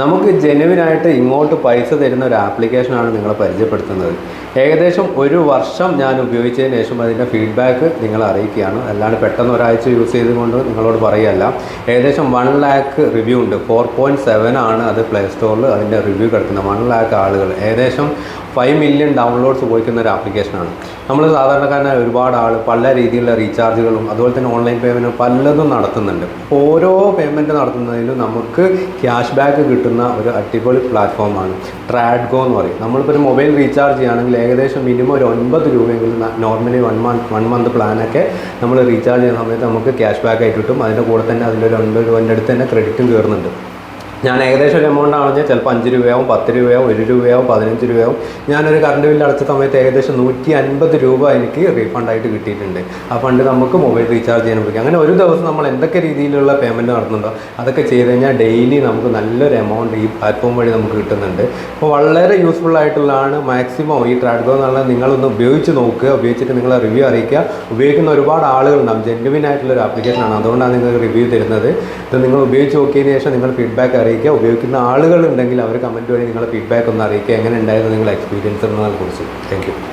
നമുക്ക് ജെനുവിനായിട്ട് ഇങ്ങോട്ട് പൈസ തരുന്ന ഒരു ആപ്ലിക്കേഷനാണ് നിങ്ങളെ പരിചയപ്പെടുത്തുന്നത്. ഏകദേശം ഒരു വർഷം ഞാൻ ഉപയോഗിച്ചതിന് ശേഷം അതിന്റെ ഫീഡ്ബാക്ക് നിങ്ങളെ അറിയിക്കുകയാണ്. അല്ലാണ്ട് പെട്ടെന്ന് ഒരാഴ്ച യൂസ് ചെയ്തുകൊണ്ട് നിങ്ങളോട് പറയുകയല്ല. ഏകദേശം വൺ ലാക്ക് റിവ്യൂ ഉണ്ട്. ഫോർ പോയിന്റ് സെവൻ ആണ് അത് പ്ലേ സ്റ്റോറിൽ അതിന്റെ റിവ്യൂ കിടക്കുന്നത്. വൺ ലാക്ക് ആളുകൾ. ഏകദേശം ഫൈവ് മില്യൺ ഡൗൺലോഡ്സ് പോയിക്കുന്ന ഒരു ആപ്ലിക്കേഷനാണ് നമ്മൾ സാധാരണക്കാരനായ ഒരുപാട് ആൾ പല രീതിയിലുള്ള റീചാർജുകളും അതുപോലെ തന്നെ ഓൺലൈൻ പേയ്മെന്റും പലതും നടത്തുന്നുണ്ട്. ഓരോ പേയ്മെന്റ് നടത്തുന്നതിലും നമുക്ക് ക്യാഷ് ബാക്ക് കിട്ടുന്ന ഒരു അടിപൊളി പ്ലാറ്റ്ഫോമാണ് ട്രാഡ്ഗോ എന്ന് പറയും. നമ്മളിപ്പോൾ ഒരു മൊബൈൽ റീചാർജ് ചെയ്യുകയാണെങ്കിൽ ഏകദേശം മിനിമം ഒരു ഒൻപത് രൂപയെങ്കിലും normally one month one month പ്ലാനൊക്കെ നമ്മൾ റീചാർജ് ചെയ്യുന്ന സമയത്ത് നമുക്ക് ക്യാഷ് ബാക്ക് ആയിട്ട് കിട്ടും. അതിന്റെ കൂടെ തന്നെ അതിന്റെ ഒരു ഒൻപത് രൂപേന്റെ അടുത്ത് തന്നെ ക്രെഡിറ്റും കയറുന്നുണ്ട്. ഞാൻ ഏകദേശം ഒരു എമൗണ്ട് ആണെങ്കിൽ ചിലപ്പോൾ അഞ്ച് രൂപയാവും പത്ത് രൂപയാവും ഒരു രൂപയാവും പതിനഞ്ച് രൂപയാവും. ഞാനൊരു കറണ്ട് ബില്ല് അടച്ച സമയത്ത് ഏകദേശം നൂറ്റി അൻപത് രൂപ എനിക്ക് റീഫണ്ടായിട്ട് കിട്ടിയിട്ടുണ്ട്. ആ ഫണ്ട് നമുക്ക് മൊബൈൽ റീചാർജ് ചെയ്യാൻ പറ്റും. അങ്ങനെ ഒരു ദിവസം നമ്മൾ എന്തൊക്കെ രീതിയിലുള്ള പേയ്മെന്റ് നടത്തുന്നുണ്ടോ അതൊക്കെ ചെയ്ത് കഴിഞ്ഞാൽ ഡെയിലി നമുക്ക് നല്ലൊരു എമൗണ്ട് ഈ പ്ലാറ്റ്ഫോം വഴി നമുക്ക് കിട്ടുന്നുണ്ട്. അപ്പോൾ വളരെ യൂസ്ഫുൾ ആയിട്ടുള്ളതാണ് മാക്സിമം ഈ ട്രാഡ്ഗോ എന്നുള്ളത് നിങ്ങളൊന്ന് ഉപയോഗിച്ച് നോക്കുക. ഉപയോഗിച്ചിട്ട് നിങ്ങളെ റിവ്യൂ അറിയിക്കുക. ഉപയോഗിക്കുന്ന ഒരുപാട് ആളുകളുണ്ടാവും ജെന്യുവിൻ ആയിട്ടുള്ള ഒരു ആപ്ലിക്കേഷനാണ് അതുകൊണ്ടാണ് നിങ്ങൾ റിവ്യൂ തരുന്നത്. ഇത് നിങ്ങൾ ഉപയോഗിച്ച് നോക്കിയതിന് ശേഷം നിങ്ങൾ ഫീഡ്ബാക്ക് അറിയിക്കുക ഉപയോഗിക്കുന്ന ആളുകളുണ്ടെങ്കിൽ അവർ കമന്റ് വഴി നിങ്ങളുടെ ഫീഡ്ബാക്ക് ഒന്ന് അറിയിക്കുക. എങ്ങനെ ഉണ്ടായിരുന്നു നിങ്ങളുടെ എക്സ്പീരിയൻസ് എന്നതിനെക്കുറിച്ച്. താങ്ക്